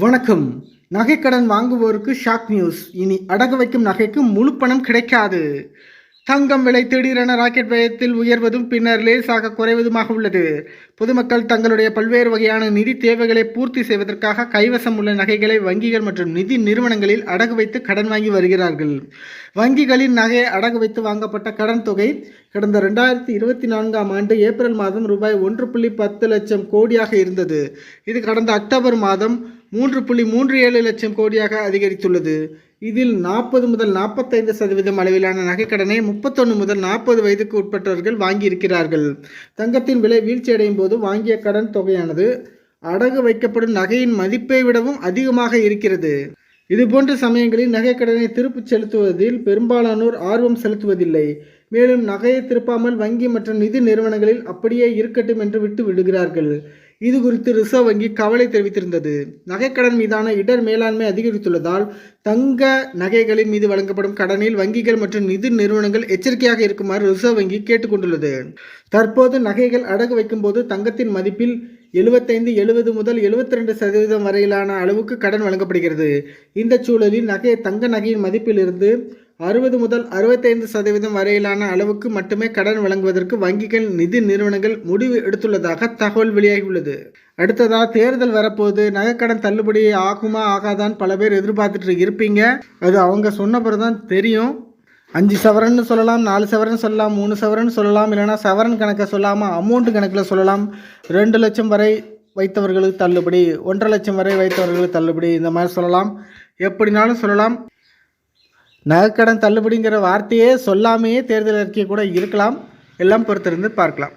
வணக்கம். நகைக்கடன் வாங்குவோருக்கு shock news. இனி அடகு வைக்கும் நகைக்கு முழு பணம் கிடைக்காது. தங்கம் விலை திடீரென ராக்கெட் வேகத்தில் உயர்வதும் பின்னர் லேசாக குறைவதுமாக உள்ளது. பொதுமக்கள் தங்களுடைய பல்வேறு வகையான நிதி தேவைகளை பூர்த்தி செய்வதற்காக கைவசம் உள்ள நகைகளை வங்கிகள் மற்றும் நிதி நிறுவனங்களில் அடகு வைத்து கடன் வாங்கி வருகிறார்கள். வங்கிகளின் நகையை அடகு வைத்து வாங்கப்பட்ட கடன் தொகை கடந்த ரெண்டாயிரத்தி இருபத்தி நான்காம் ஆண்டு ஏப்ரல் மாதம் ரூபாய் ஒன்று புள்ளி பத்து லட்சம் கோடியாக இருந்தது. இது கடந்த அக்டோபர் மாதம் மூன்று புள்ளி மூன்று ஏழு லட்சம் கோடியாக அதிகரித்துள்ளது. இதில் நாற்பது முதல் நாற்பத்தைந்து சதவீதம் அளவிலான நகைக்கடனை முப்பத்தொன்று முதல் நாற்பது வயதுக்கு உட்பட்டவர்கள் வாங்கியிருக்கிறார்கள். தங்கத்தின் விலை வீழ்ச்சியடையும் போது வாங்கிய கடன் தொகையானது அடகு வைக்கப்படும் நகையின் மதிப்பை விடவும் அதிகமாக இருக்கிறது. இதுபோன்ற சமயங்களில் நகைக்கடனை திருப்பிச் செலுத்துவதில் பெரும்பாலானோர் ஆர்வம் செலுத்துவதில்லை. மேலும் நகையை திருப்பாமல் வங்கி மற்றும் நிதி நிறுவனங்களில் அப்படியே இருக்கட்டும் என்று விட்டு விடுகிறார்கள். இது குறித்து ரிசர்வ் வங்கி கவலை தெரிவித்திருந்தது. நகைக்கடன் மீதான இடர் மேலாண்மை அதிகரித்துள்ளதால் தங்க நகைகளின் மீது வழங்கப்படும் கடனில் வங்கிகள் மற்றும் நிதி நிறுவனங்கள் எச்சரிக்கையாக இருக்குமாறு ரிசர்வ் வங்கி கேட்டுக்கொண்டுள்ளது. தற்போது நகைகள் அடகு வைக்கும்போது தங்கத்தின் மதிப்பில் எழுபத்தைந்து எழுபது முதல் எழுபத்தி ரெண்டு சதவீதம் வரையிலான அளவுக்கு கடன் வழங்கப்படுகிறது. இந்த சூழலில் நகை தங்க நகையின் மதிப்பிலிருந்து அறுபது முதல் அறுபத்தைந்து சதவீதம் வரையிலான அளவுக்கு மட்டுமே கடன் வழங்குவதற்கு வங்கிகள் நிதி நிறுவனங்கள் முடிவு எடுத்துள்ளதாக தகவல் வெளியாகியுள்ளது. அடுத்ததா தேர்தல் வரப்போகுது நகைக்கடன் தள்ளுபடி ஆகுமா ஆகாதான்னு பல பேர் எதிர்பார்த்துட்டு இருப்பீங்க. அது அவங்க சொன்ன தான் தெரியும். அஞ்சு சவரன்னு சொல்லலாம் நாலு சவரன் சொல்லலாம் மூணு சவரன் சொல்லலாம் இல்லைனா சவரன் கணக்கை சொல்லாமல் அமௌண்ட் கணக்கில் சொல்லலாம். ரெண்டு லட்சம் வரை வைத்தவர்களுக்கு தள்ளுபடி ஒன்றரை லட்சம் வரை வைத்தவர்களுக்கு தள்ளுபடி இந்த மாதிரி சொல்லலாம். எப்படினாலும் சொல்லலாம். நகைக்கடன் தள்ளுபடிங்கிற வார்த்தையே சொல்லாமையே தேர்தல் அறிக்கை கூட இருக்கலாம். எல்லாம் பொறுத்திருந்து பார்க்கலாம்.